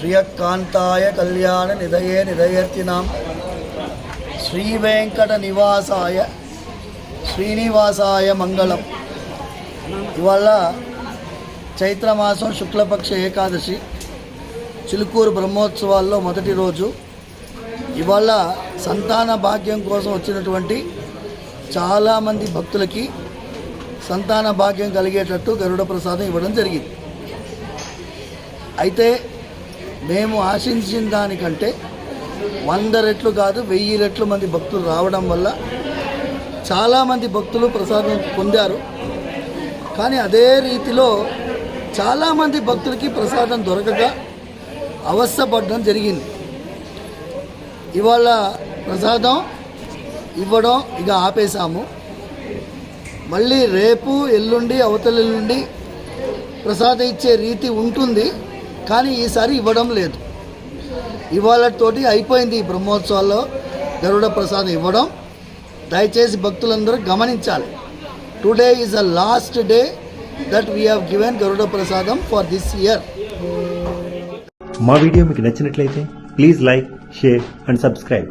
శ్రియకాంతాయ కళ్యాణ నిదయే నిదయర్తినాం శ్రీ వెంకట నివాసాయ శ్రీనివాసాయ మంగళం. ఇవాళ చైత్రమాసం శుక్లపక్ష ఏకాదశి. చిలుకూరు బ్రహ్మోత్సవాల్లో మొదటి రోజు. ఇవాళ సంతాన భాగ్యం కోసం వచ్చినటువంటి చాలామంది భక్తులకి సంతాన భాగ్యం కలిగేటట్టు గరుడ ప్రసాదం ఇవ్వడం జరిగింది. అయితే మేము ఆశించిన దానికంటే వంద రెట్లు కాదు వెయ్యి రెట్లు మంది భక్తులు రావడం వల్ల చాలామంది భక్తులు ప్రసాదం పొందారు. కానీ అదే రీతిలో చాలామంది భక్తులకి ప్రసాదం దొరకక అవస్థపడడం జరిగింది. ఇవాళ ప్రసాదం ఇవ్వడం ఇక ఆపేశాము. మళ్ళీ రేపు ఎల్లుండి అవతల ఎల్లుండి ప్రసాదం ఇచ్చే రీతి ఉంటుంది. కానీ ఈసారి ఇవ్వడం లేదు. ఇవాళతోటి అయిపోయింది ఈ బ్రహ్మోత్సవాల్లో గరుడ ప్రసాదం ఇవ్వడం. దయచేసి భక్తులందరూ గమనించాలి. Today is the last day that we have given Garuda prasadam for this year మా వీడియో మీకు నచ్చినట్లయితే please like share and subscribe